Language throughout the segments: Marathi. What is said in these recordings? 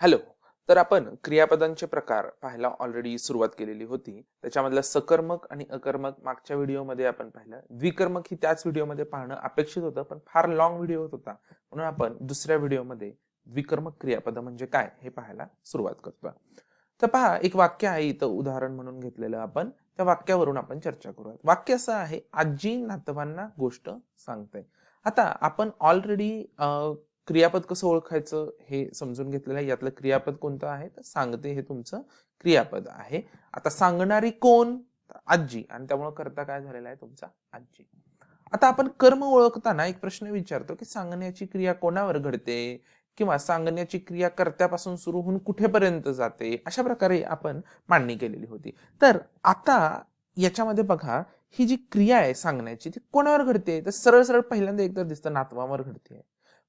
हॅलो. तर आपण क्रियापदांचे प्रकार पाहायला ऑलरेडी सुरुवात केलेली होती. त्याच्यामधलं सकर्मक आणि अकर्मक मागच्या व्हिडिओमध्ये आपण पाहिलं. द्विकर्मक ही त्याच व्हिडिओमध्ये पाहणं अपेक्षित होतं पण फार लॉंग व्हिडिओ होत होता. म्हणून आपण दुसऱ्या व्हिडिओमध्ये द्विकर्मक क्रियापद म्हणजे काय हे पाहायला सुरुवात करतो. तर पहा एक वाक्य आहे इथं उदाहरण म्हणून घेतलेलं आपण. त्या वाक्यावरून आपण चर्चा करूयात. वाक्य असं आहे आजी नातवांना गोष्ट सांगते. आता आपण ऑलरेडी क्रियापद कसं ओळखायचं हे समजून घेतलेलं आहे. यातलं क्रियापद कोणतं आहे? तर सांगते हे तुमचं क्रियापद आहे. आता सांगणारी कोण? आजी. आणि त्यामुळे करता काय झालेला आहे तुमचा आजी. आता आपण कर्म ओळखताना एक प्रश्न विचारतो की सांगण्याची क्रिया कोणावर घडते? किंवा सांगण्याची क्रिया कर्त्यापासून सुरू होऊन कुठेपर्यंत जाते? अशा प्रकारे आपण मांडणी केलेली होती. तर आता याच्यामध्ये बघा ही जी क्रिया आहे सांगण्याची ती कोणावर घडते? तर सरळ सरळ पहिल्यांदा एकतर दिसतं नातवावर घडते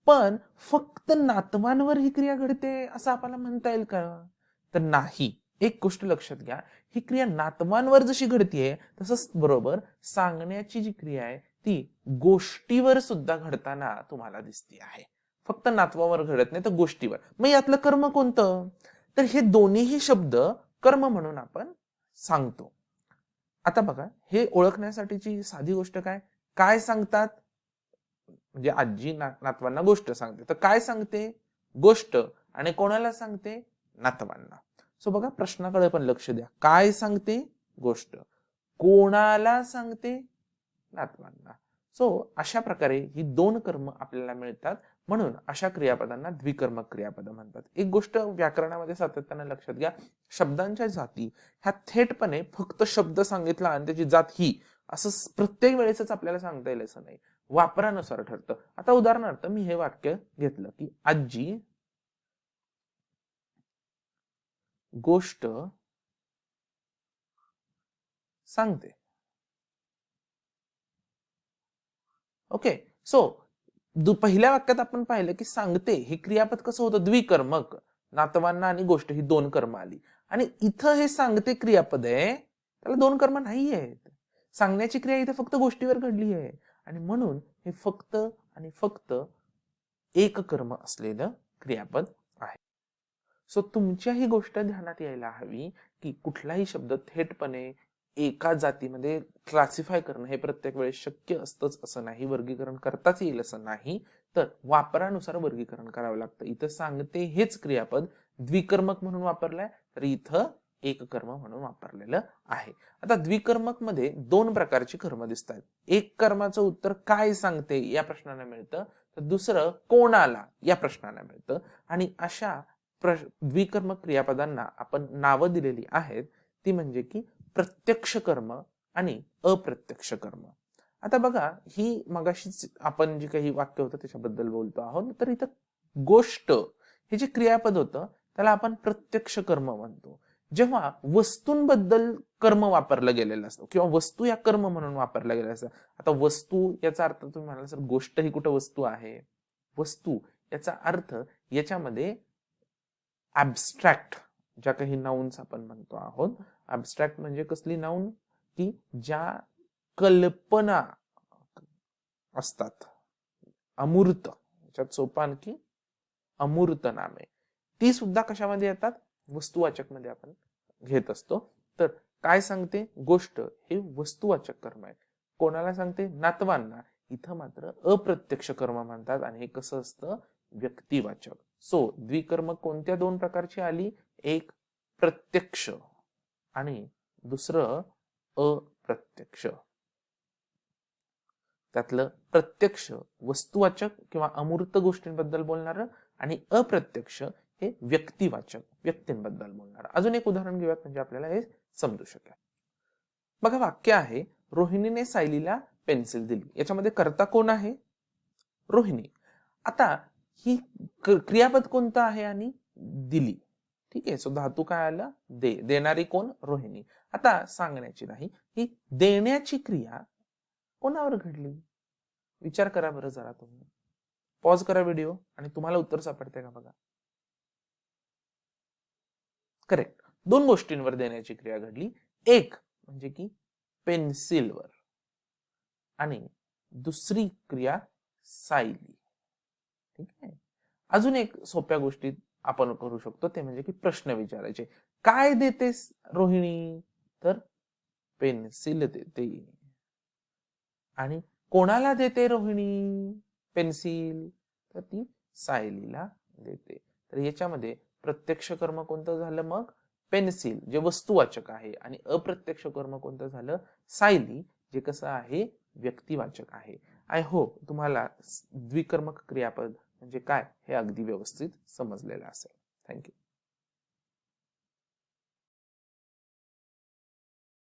पण फक्त नातवांवर ही क्रिया घडते असं आपल्याला म्हणता येईल का? तर नाही. एक गोष्ट लक्षात घ्या. ही क्रिया नातवांवर जशी घडतीये तसंच बरोबर सांगण्याची जी क्रिया आहे ती गोष्टीवर सुद्धा घडताना तुम्हाला दिसते आहे. फक्त नातवावर घडत नाही तर गोष्टीवर. मग यातलं कर्म कोणतं? तर हे दोन्हीही शब्द कर्म म्हणून आपण सांगतो. आता बघा हे ओळखण्यासाठीची साधी गोष्ट काय? काय सांगतात? म्हणजे आजी नातवांना गोष्ट सांगते. तर काय सांगते? गोष्ट. आणि कोणाला सांगते? नातवांना. सो बघा प्रश्नाकडे पण लक्ष द्या. काय सांगते? गोष्ट. कोणाला सांगते? नातवांना. सो अशा प्रकारे ही दोन कर्म आपल्याला मिळतात. म्हणून अशा क्रियापदांना द्विकर्मक क्रियापद म्हणतात. एक गोष्ट व्याकरणामध्ये सातत्यानं लक्षात घ्या. शब्दांच्या जाती ह्या थेटपणे फक्त शब्द सांगितला आणि त्याची जात ही असं प्रत्येक वेळेसच आपल्याला सांगता येईल असं नाही. वापरानुसार ठरतं. आता उदाहरणार्थ मी हे वाक्य घेतलं की आजी गोष्ट सांगते. ओके सो पहिल्या वाक्यात आपण पाहिलं की सांगते हे क्रियापद कसं होतं? द्विकर्मक. नातवांना आणि गोष्ट ही दोन कर्म आली. आणि इथं हे सांगते क्रियापद आहे त्याला दोन कर्म नाही आहेत सांगण्याची क्रिया इथे फक्त गोष्टीवर घडली आहे आणि म्हणून हे फक्त आणि फक्त एक कर्म असलेलं क्रियापद आहे. सो तुमच्या ही गोष्ट ध्यानात यायला हवी की कुठलाही शब्द थेटपणे एका जातीमध्ये क्लासिफाय करणं हे प्रत्येक वेळेस शक्य असतंच असं नाही वर्गीकरण करताच येईल असं नाही. तर वापरानुसार वर्गीकरण करावं लागतं. इथं सांगते हेच क्रियापद द्विकर्मक म्हणून वापरलाय तर इथं एक कर्म म्हणून वापरलेलं आहे. आता द्विकर्मकमध्ये दोन प्रकारची कर्म दिसत आहेत एक कर्माचं उत्तर काय सांगते या प्रश्नाला मिळतं. तर दुसरं कोणाला या प्रश्नाला मिळतं. आणि अशा द्विकर्मक क्रियापदांना आपण नावं दिलेली आहेत. ती म्हणजे की प्रत्यक्ष कर्म आणि अप्रत्यक्ष कर्म. आता बघा ही मगाशीच आपण जे काही वाक्य होतं त्याच्याबद्दल बोलतो आहोत. तर इथं गोष्ट हे जे क्रियापद होतं त्याला आपण प्रत्यक्ष कर्म म्हणतो. जेव्हा वस्तूंबद्दल कर्म वापरलं गेलेलं असतं किंवा वस्तू या कर्म म्हणून वापरलं गेलं असतं. आता वस्तू याचा अर्थ तुम्ही म्हणाल सर गोष्ट ही कुठं वस्तू आहे? वस्तू याचा अर्थ याच्यामध्ये ऍबस्ट्रॅक्ट ज्या काही नाउन्स आपण म्हणतो आहोत. ऍबस्ट्रॅक्ट म्हणजे कसली नाऊन की ज्या कल्पना असतात. अमूर्त याच्यात सोपान की अमूर्त नामे ती सुद्धा कशामध्ये येतात? वस्तुवाचकमध्ये आपण घेत असतो. तर काय सांगते? गोष्ट हे वस्तुवाचक कर्म आहे कोणाला सांगते? नातवांना. इथं मात्र अप्रत्यक्ष कर्म म्हणतात आणि हे कसं असतं? व्यक्तिवाचक सो द्विकर्म कोणत्या दोन प्रकारची आली? एक प्रत्यक्ष आणि दुसरं अप्रत्यक्ष. त्यातलं प्रत्यक्ष वस्तुवाचक किंवा अमूर्त गोष्टींबद्दल बोलणार आणि अप्रत्यक्ष हे व्यक्तिवाचक व्यक्तींबद्दल बोलणार. अजून एक उदाहरण घेऊयात म्हणजे आपल्याला हे समजू शकेल. बघा वाक्य आहे रोहिणीने सायलीला पेन्सिल दिली. याच्यामध्ये करता कोण आहे? रोहिणी. आता ही क्रियापद कोणतं आहे आणि दिली? ठीक आहे सो धातू काय आला? दे देणारी कोण? रोहिणी. आता सांगण्याची नाही. ही देण्याची क्रिया कोणावर घडली? विचार करा बरं जरा तुम्ही. पॉज करा व्हिडिओ आणि तुम्हाला उत्तर सापडते का बघा? करेक्ट दोन गोष्टींवर देण्याची क्रिया घडली. एक म्हणजे की पेन्सिलवर. आणि दुसरी क्रिया सायली. ठीक आहे? अजून एक सोप्या गोष्टीत आपण करू शकतो. ते म्हणजे की प्रश्न विचारायचे. काय देतेस रोहिणी? तर पेन्सिल देते. आणि कोणाला देते रोहिणी? पेन्सिल? तर ती सायलीला देते. तर याच्यामध्ये प्रत्यक्ष कर्म कोणतं झालं मग? पेन्सिल जे वस्तुवाचक आहे. आणि अप्रत्यक्ष कर्म कोणतं झालं? सायली जे कसं आहे? व्यक्तिवाचक आहे. आय होप तुम्हाला द्विकर्मक क्रियापद म्हणजे काय हे अगदी व्यवस्थित समजलेलं असेल. थँक्यू